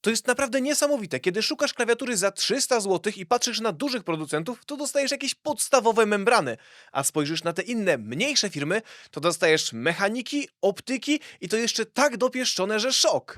To jest naprawdę niesamowite. Kiedy szukasz klawiatury za 300 zł i patrzysz na dużych producentów, to dostajesz jakieś podstawowe membrany, a spojrzysz na te inne, mniejsze firmy, to dostajesz mechaniki, optyki i to jeszcze tak dopieszczone, że szok.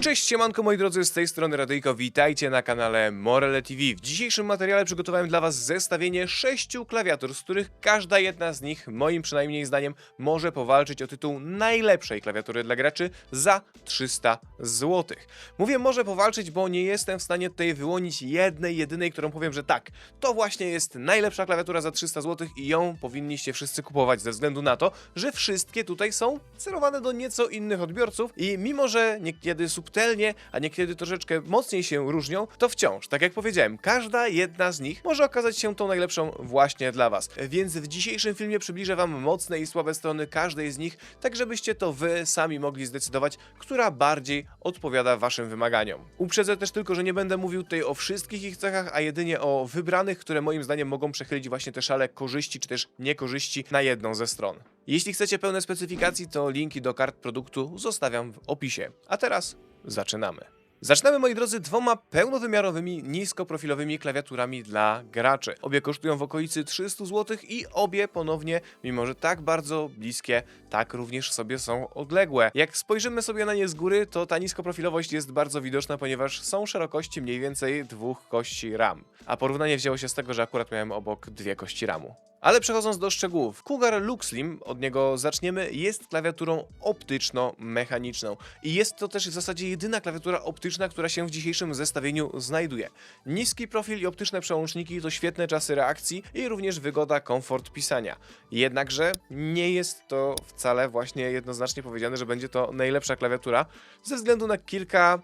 Cześć, siemanko moi drodzy, z tej strony Radyjko, witajcie na kanale Morele TV. W dzisiejszym materiale przygotowałem dla was zestawienie sześciu klawiatur, z których każda jedna z nich, moim przynajmniej zdaniem, może powalczyć o tytuł najlepszej klawiatury dla graczy za 300 zł. Mówię może powalczyć, bo nie jestem w stanie tutaj wyłonić jednej, jedynej, którą powiem, że tak, to właśnie jest najlepsza klawiatura za 300 zł i ją powinniście wszyscy kupować ze względu na to, że wszystkie tutaj są celowane do nieco innych odbiorców i mimo, że niekiedy subtelnie, a niekiedy troszeczkę mocniej się różnią, to wciąż, tak jak powiedziałem, każda jedna z nich może okazać się tą najlepszą właśnie dla Was. Więc w dzisiejszym filmie przybliżę Wam mocne i słabe strony każdej z nich, tak żebyście to Wy sami mogli zdecydować, która bardziej odpowiada Waszym wymaganiom. Uprzedzę też tylko, że nie będę mówił tutaj o wszystkich ich cechach, a jedynie o wybranych, które moim zdaniem mogą przechylić właśnie te szale korzyści czy też niekorzyści na jedną ze stron. Jeśli chcecie pełne specyfikacji, to linki do kart produktu zostawiam w opisie. A teraz zaczynamy. Zaczynamy, moi drodzy, dwoma pełnowymiarowymi, niskoprofilowymi klawiaturami dla graczy. Obie kosztują w okolicy 300 zł i obie ponownie, mimo że tak bardzo bliskie, tak również sobie są odległe. Jak spojrzymy sobie na nie z góry, to ta niskoprofilowość jest bardzo widoczna, ponieważ są szerokości mniej więcej dwóch kości RAM. A porównanie wzięło się z tego, że akurat miałem obok dwie kości RAMu. Ale przechodząc do szczegółów, Cougar Luxlim, od niego zaczniemy, jest klawiaturą optyczno-mechaniczną. I jest to też w zasadzie jedyna klawiatura optyczna, która się w dzisiejszym zestawieniu znajduje. Niski profil i optyczne przełączniki to świetne czasy reakcji i również wygoda, komfort pisania. Jednakże nie jest to wcale właśnie jednoznacznie powiedziane, że będzie to najlepsza klawiatura, ze względu na kilka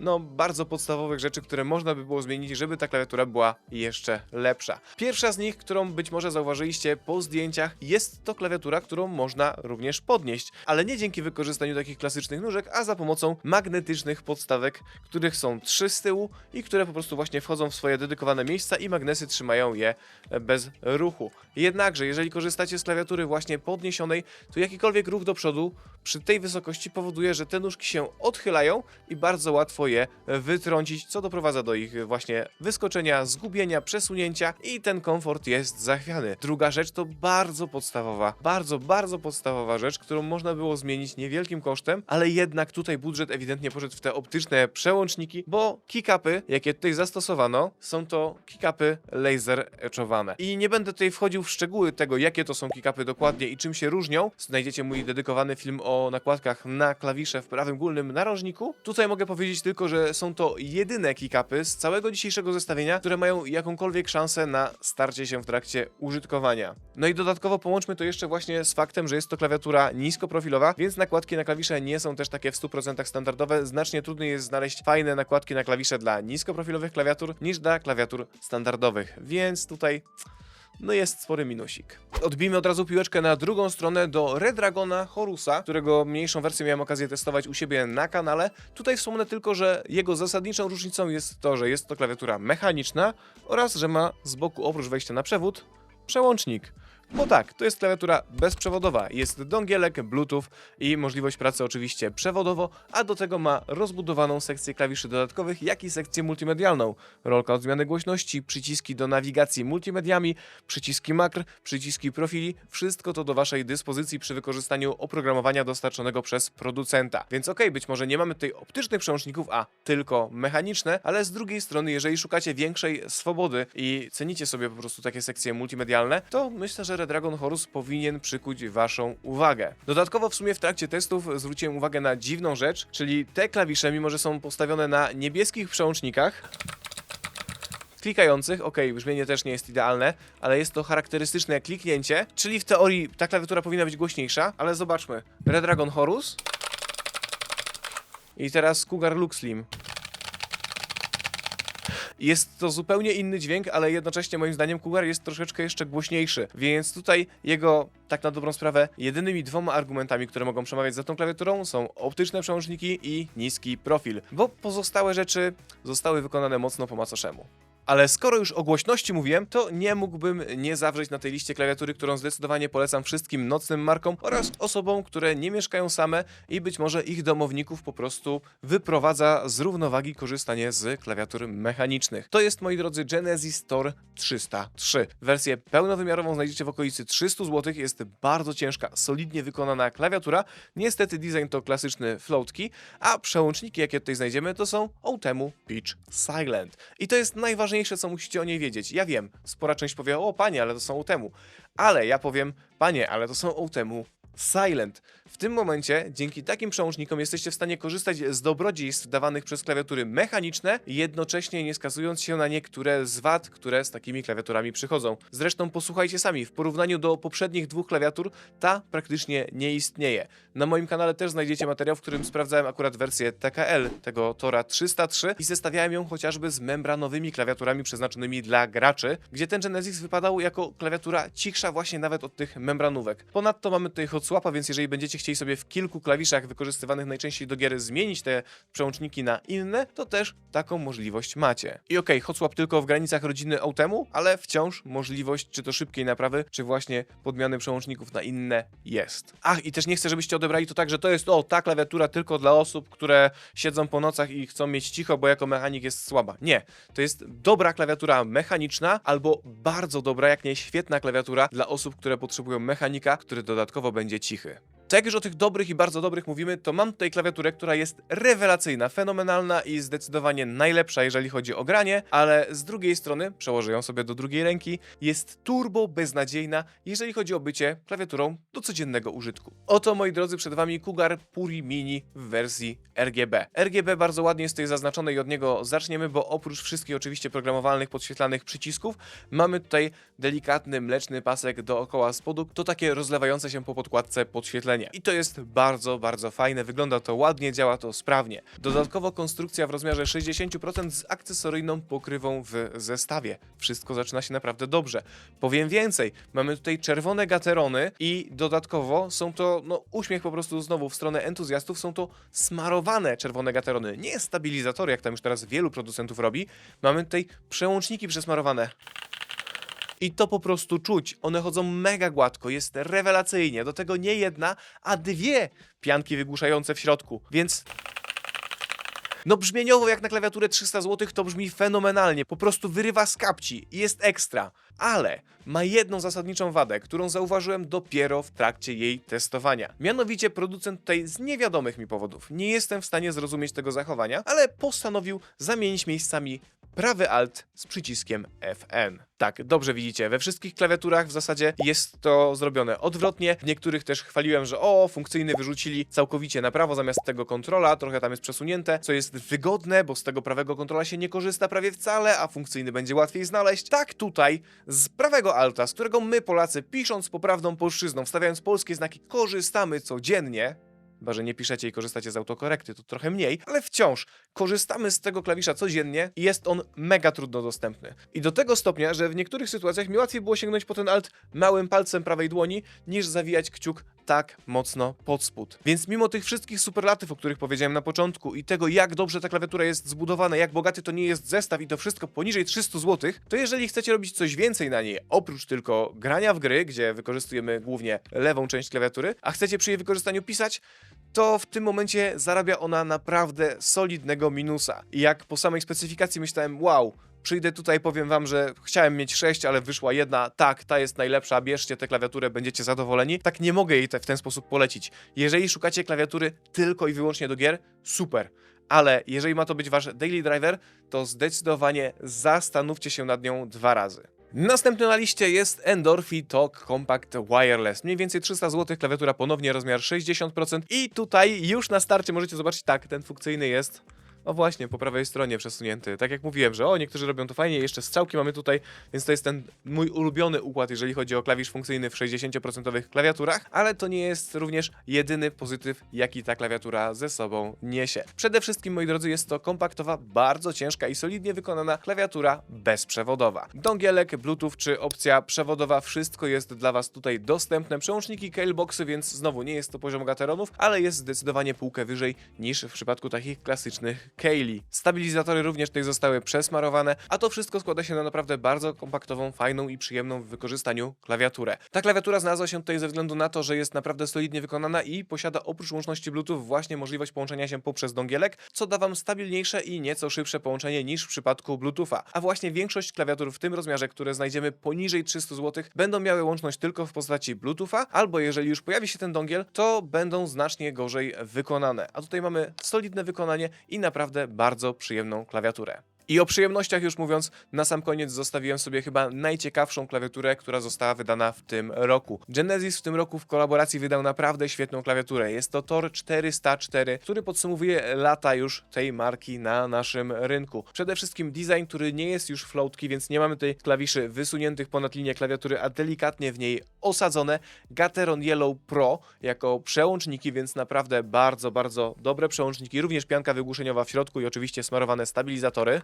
no, bardzo podstawowych rzeczy, które można by było zmienić, żeby ta klawiatura była jeszcze lepsza. Pierwsza z nich, którą być może zauważyliście po zdjęciach, jest to klawiatura, którą można również podnieść, ale nie dzięki wykorzystaniu takich klasycznych nóżek, a za pomocą magnetycznych podstawek, których są trzy z tyłu i które po prostu właśnie wchodzą w swoje dedykowane miejsca i magnesy trzymają je bez ruchu. Jednakże, jeżeli korzystacie z klawiatury właśnie podniesionej, to jakikolwiek ruch do przodu przy tej wysokości powoduje, że te nóżki się odchylają i bardzo łatwo je wytrącić, co doprowadza do ich właśnie wyskoczenia, zgubienia, przesunięcia i ten komfort jest zachwiany. Druga rzecz to bardzo podstawowa, bardzo, bardzo podstawowa rzecz, którą można było zmienić niewielkim kosztem, ale jednak tutaj budżet ewidentnie poszedł w te optyczne przełączniki, bo kickupy, jakie tutaj zastosowano, są to kickupy laser etchowane. I nie będę tutaj wchodził w szczegóły tego, jakie to są kickupy dokładnie i czym się różnią. Znajdziecie mój dedykowany film o nakładkach na klawisze w prawym górnym narożniku. Tutaj mogę powiedzieć tylko, że są to jedyne kickupy z całego dzisiejszego zestawienia, które mają jakąkolwiek szansę na starcie się w trakcie użytkowania. No i dodatkowo połączmy to jeszcze właśnie z faktem, że jest to klawiatura niskoprofilowa, więc nakładki na klawisze nie są też takie w 100% standardowe. Znacznie trudniej jest znaleźć fajne nakładki na klawisze dla niskoprofilowych klawiatur niż dla klawiatur standardowych, więc tutaj no jest spory minusik. Odbijmy od razu piłeczkę na drugą stronę do Redragona Horusa, którego mniejszą wersję miałem okazję testować u siebie na kanale. Tutaj wspomnę tylko, że jego zasadniczą różnicą jest to, że jest to klawiatura mechaniczna oraz, że ma z boku oprócz wejścia na przewód przełącznik. Bo tak, to jest klawiatura bezprzewodowa. Jest dongielek, bluetooth i możliwość pracy oczywiście przewodowo, a do tego ma rozbudowaną sekcję klawiszy dodatkowych, jak i sekcję multimedialną. Rolka od zmiany głośności, przyciski do nawigacji multimediami, przyciski makr, przyciski profili, wszystko to do Waszej dyspozycji przy wykorzystaniu oprogramowania dostarczonego przez producenta. Więc okej, być może nie mamy tutaj optycznych przełączników, a tylko mechaniczne, ale z drugiej strony, jeżeli szukacie większej swobody i cenicie sobie po prostu takie sekcje multimedialne, to myślę, że Redragon Horus powinien przykuć Waszą uwagę. Dodatkowo w sumie w trakcie testów zwróciłem uwagę na dziwną rzecz, czyli te klawisze, mimo że są postawione na niebieskich przełącznikach, klikających, ok, brzmienie też nie jest idealne, ale jest to charakterystyczne kliknięcie, czyli w teorii ta klawiatura powinna być głośniejsza, ale zobaczmy, Redragon Horus i teraz Cougar Luxlim. Jest to zupełnie inny dźwięk, ale jednocześnie moim zdaniem Cougar jest troszeczkę jeszcze głośniejszy, więc tutaj jego, tak na dobrą sprawę, jedynymi dwoma argumentami, które mogą przemawiać za tą klawiaturą są optyczne przełączniki i niski profil, bo pozostałe rzeczy zostały wykonane mocno po macoszemu. Ale skoro już o głośności mówiłem, to nie mógłbym nie zawrzeć na tej liście klawiatury, którą zdecydowanie polecam wszystkim nocnym markom oraz osobom, które nie mieszkają same i być może ich domowników po prostu wyprowadza z równowagi korzystanie z klawiatur mechanicznych. To jest, moi drodzy, Genesis Tor 303. Wersję pełnowymiarową znajdziecie w okolicy 300 zł. Jest bardzo ciężka, solidnie wykonana klawiatura. Niestety design to klasyczny float key, a przełączniki, jakie tutaj znajdziemy, to są Outemu Pitch Silent. I to jest najważniejsze, co musicie o niej wiedzieć. Ja wiem, spora część powie, o panie, ale to są Outemu. Ale ja powiem, panie, ale to są Outemu Silent. W tym momencie, dzięki takim przełącznikom, jesteście w stanie korzystać z dobrodziejstw dawanych przez klawiatury mechaniczne, jednocześnie nie skazując się na niektóre z wad, które z takimi klawiaturami przychodzą. Zresztą posłuchajcie sami, w porównaniu do poprzednich dwóch klawiatur, ta praktycznie nie istnieje. Na moim kanale też znajdziecie materiał, w którym sprawdzałem akurat wersję TKL tego Tora 303 i zestawiałem ją chociażby z membranowymi klawiaturami przeznaczonymi dla graczy, gdzie ten Genesis wypadał jako klawiatura cichsza właśnie nawet od tych membranówek. Ponadto mamy tutaj swapa, więc jeżeli będziecie chcieli sobie w kilku klawiszach wykorzystywanych najczęściej do gier zmienić te przełączniki na inne, to też taką możliwość macie. I okej, hot swap tylko w granicach rodziny Outemu, ale wciąż możliwość czy to szybkiej naprawy, czy właśnie podmiany przełączników na inne jest. Ach, i też nie chcę, żebyście odebrali to tak, że to jest o, ta klawiatura tylko dla osób, które siedzą po nocach i chcą mieć cicho, bo jako mechanik jest słaba. Nie, to jest dobra klawiatura mechaniczna, albo bardzo dobra, jak nie świetna klawiatura dla osób, które potrzebują mechanika, który dodatkowo będzie cichy. To jak już o tych dobrych i bardzo dobrych mówimy, to mam tutaj klawiaturę, która jest rewelacyjna, fenomenalna i zdecydowanie najlepsza, jeżeli chodzi o granie, ale z drugiej strony, przełożę ją sobie do drugiej ręki, jest turbo beznadziejna, jeżeli chodzi o bycie klawiaturą do codziennego użytku. Oto, moi drodzy, przed wami Cougar Puri Mini w wersji RGB. RGB bardzo ładnie jest tutaj zaznaczone i od niego zaczniemy, bo oprócz wszystkich oczywiście programowalnych, podświetlanych przycisków, mamy tutaj delikatny, mleczny pasek dookoła spodu, to takie rozlewające się po podkładce podświetlenie. I to jest bardzo, bardzo fajne, wygląda to ładnie, działa to sprawnie. Dodatkowo konstrukcja w rozmiarze 60% z akcesoryjną pokrywą w zestawie. Wszystko zaczyna się naprawdę dobrze. Powiem więcej, mamy tutaj czerwone gaterony i dodatkowo są to, no uśmiech po prostu znowu w stronę entuzjastów, są to smarowane czerwone gaterony, nie stabilizatory, jak tam już teraz wielu producentów robi. Mamy tutaj przełączniki przesmarowane. I to po prostu czuć. One chodzą mega gładko, jest rewelacyjnie. Do tego nie jedna, a dwie pianki wygłuszające w środku. Więc no brzmieniowo jak na klawiaturę 300 zł to brzmi fenomenalnie, po prostu wyrywa z kapci i jest ekstra. Ale ma jedną zasadniczą wadę, którą zauważyłem dopiero w trakcie jej testowania. Mianowicie producent tutaj z niewiadomych mi powodów, nie jestem w stanie zrozumieć tego zachowania, ale postanowił zamienić miejscami prawy alt z przyciskiem FN. Tak, dobrze widzicie, we wszystkich klawiaturach w zasadzie jest to zrobione odwrotnie. W niektórych też chwaliłem, że o, funkcyjny wyrzucili całkowicie na prawo zamiast tego kontrola, trochę tam jest przesunięte, co jest wygodne, bo z tego prawego kontrola się nie korzysta prawie wcale, a funkcyjny będzie łatwiej znaleźć. Tak tutaj z prawego alta, z którego my Polacy pisząc poprawną polszczyzną, wstawiając polskie znaki, korzystamy codziennie, Chyba, że nie piszecie i korzystacie z autokorekty, to trochę mniej, ale wciąż korzystamy z tego klawisza codziennie i jest on mega trudno dostępny. I do tego stopnia, że w niektórych sytuacjach mi łatwiej było sięgnąć po ten alt małym palcem prawej dłoni, niż zawijać kciuk tak mocno pod spód. Więc mimo tych wszystkich superlatyw, o których powiedziałem na początku i tego, jak dobrze ta klawiatura jest zbudowana, jak bogaty to nie jest zestaw i to wszystko poniżej 300 zł, to jeżeli chcecie robić coś więcej na niej, oprócz tylko grania w gry, gdzie wykorzystujemy głównie lewą część klawiatury, a chcecie przy jej wykorzystaniu pisać, to w tym momencie zarabia ona naprawdę solidnego minusa. I jak po samej specyfikacji myślałem, wow, przyjdę tutaj, powiem wam, że chciałem mieć 6, ale wyszła jedna, tak, ta jest najlepsza, bierzcie tę klawiaturę, będziecie zadowoleni. Tak nie mogę jej te, w ten sposób polecić. Jeżeli szukacie klawiatury tylko i wyłącznie do gier, super. Ale jeżeli ma to być wasz daily driver, to zdecydowanie zastanówcie się nad nią dwa razy. Następny na liście jest Endorphi Talk Compact Wireless. Mniej więcej 300 zł, klawiatura ponownie rozmiar 60% i tutaj już na starcie możecie zobaczyć, tak, ten funkcyjny jest o właśnie, po prawej stronie przesunięty. Tak jak mówiłem, że o, niektórzy robią to fajnie, jeszcze strzałki mamy tutaj, więc to jest ten mój ulubiony układ, jeżeli chodzi o klawisz funkcyjny w 60% klawiaturach, ale to nie jest również jedyny pozytyw, jaki ta klawiatura ze sobą niesie. Przede wszystkim, moi drodzy, jest to kompaktowa, bardzo ciężka i solidnie wykonana klawiatura bezprzewodowa. Dongielek, bluetooth czy opcja przewodowa, wszystko jest dla Was tutaj dostępne. Przełączniki, caleboxy, więc znowu nie jest to poziom gateronów, ale jest zdecydowanie półkę wyżej niż w przypadku takich klasycznych Kaylee. Stabilizatory również tutaj zostały przesmarowane, a to wszystko składa się na naprawdę bardzo kompaktową, fajną i przyjemną w wykorzystaniu klawiaturę. Ta klawiatura znalazła się tutaj ze względu na to, że jest naprawdę solidnie wykonana i posiada oprócz łączności Bluetooth właśnie możliwość połączenia się poprzez dongielek, co da Wam stabilniejsze i nieco szybsze połączenie niż w przypadku Bluetootha. A właśnie większość klawiatur w tym rozmiarze, które znajdziemy poniżej 300 zł, będą miały łączność tylko w postaci Bluetootha, albo jeżeli już pojawi się ten dongiel, to będą znacznie gorzej wykonane. A tutaj mamy solidne wykonanie i naprawdę bardzo przyjemną klawiaturę. I o przyjemnościach już mówiąc, na sam koniec zostawiłem sobie chyba najciekawszą klawiaturę, która została wydana w tym roku. Genesis w tym roku w kolaboracji wydał naprawdę świetną klawiaturę. Jest to Tor 404, który podsumowuje lata już tej marki na naszym rynku. Przede wszystkim design, który nie jest już floatki, więc nie mamy tutaj klawiszy wysuniętych ponad linię klawiatury, a delikatnie w niej osadzone. Gateron Yellow Pro jako przełączniki, więc naprawdę bardzo, bardzo dobre przełączniki. Również pianka wygłuszeniowa w środku i oczywiście smarowane stabilizatory.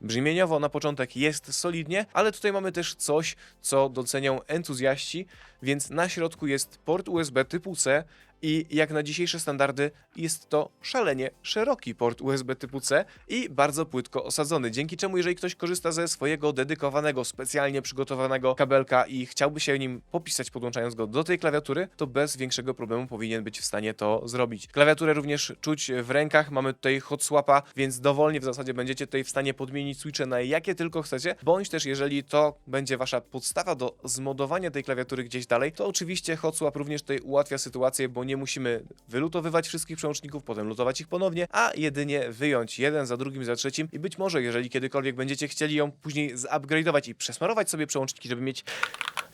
Brzmieniowo na początek jest solidnie, ale tutaj mamy też coś, co docenią entuzjaści, więc na środku jest port USB typu C i jak na dzisiejsze standardy jest to szalenie szeroki port USB typu C i bardzo płytko osadzony, dzięki czemu jeżeli ktoś korzysta ze swojego dedykowanego, specjalnie przygotowanego kabelka i chciałby się nim popisać podłączając go do tej klawiatury, to bez większego problemu powinien być w stanie to zrobić. Klawiaturę również czuć w rękach, mamy tutaj hot swapa, więc dowolnie w zasadzie będziecie tutaj w stanie podmienić switche na jakie tylko chcecie, bądź też jeżeli to będzie wasza podstawa do zmodowania tej klawiatury gdzieś dalej, to oczywiście hot swap również tutaj ułatwia sytuację, bo nie musimy wylutowywać wszystkich przełączników, potem lutować ich ponownie, a jedynie wyjąć jeden za drugim, za trzecim i być może jeżeli kiedykolwiek będziecie chcieli ją później zupgrade'ować i przesmarować sobie przełączniki, żeby mieć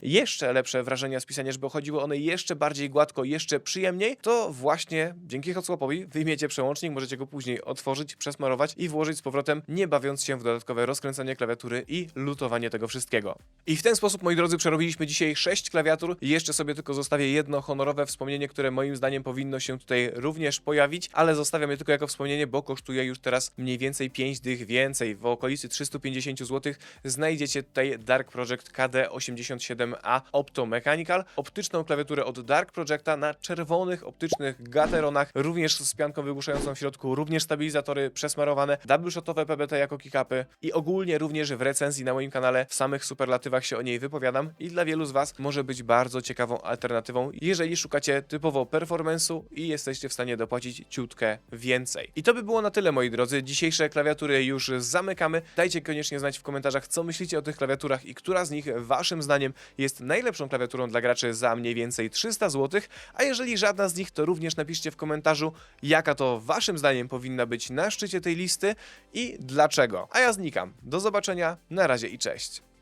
jeszcze lepsze wrażenia z pisania, żeby chodziły one jeszcze bardziej gładko, jeszcze przyjemniej, to właśnie dzięki hotswapowi wyjmiecie przełącznik, możecie go później otworzyć, przesmarować i włożyć z powrotem, nie bawiąc się w dodatkowe rozkręcanie klawiatury i lutowanie tego wszystkiego. I w ten sposób, moi drodzy, przerobiliśmy dzisiaj 6 klawiatur jeszcze sobie tylko zostawię jedno honorowe wspomnienie, które moim zdaniem powinno się tutaj również pojawić, ale zostawiam je tylko jako wspomnienie, bo kosztuje już teraz mniej więcej 5 dych więcej, w okolicy 350 zł znajdziecie tutaj Dark Project KD87A Opto Mechanical, optyczną klawiaturę od Dark Projecta na czerwonych optycznych gateronach, również z pianką wygłuszającą w środku, również stabilizatory przesmarowane, double shotowe PBT jako kickupy i ogólnie również w recenzji na moim kanale w samych superlatywach się o niej wypowiadam i dla wielu z Was może być bardzo ciekawą alternatywą, jeżeli szukacie typowo performance'u i jesteście w stanie dopłacić ciutkę więcej. I to by było na tyle, moi drodzy. Dzisiejsze klawiatury już zamykamy. Dajcie koniecznie znać w komentarzach, co myślicie o tych klawiaturach i która z nich Waszym zdaniem jest najlepszą klawiaturą dla graczy za mniej więcej 300 zł, a jeżeli żadna z nich, to również napiszcie w komentarzu, jaka to Waszym zdaniem powinna być na szczycie tej listy i dlaczego. A ja znikam. Do zobaczenia, na razie i cześć.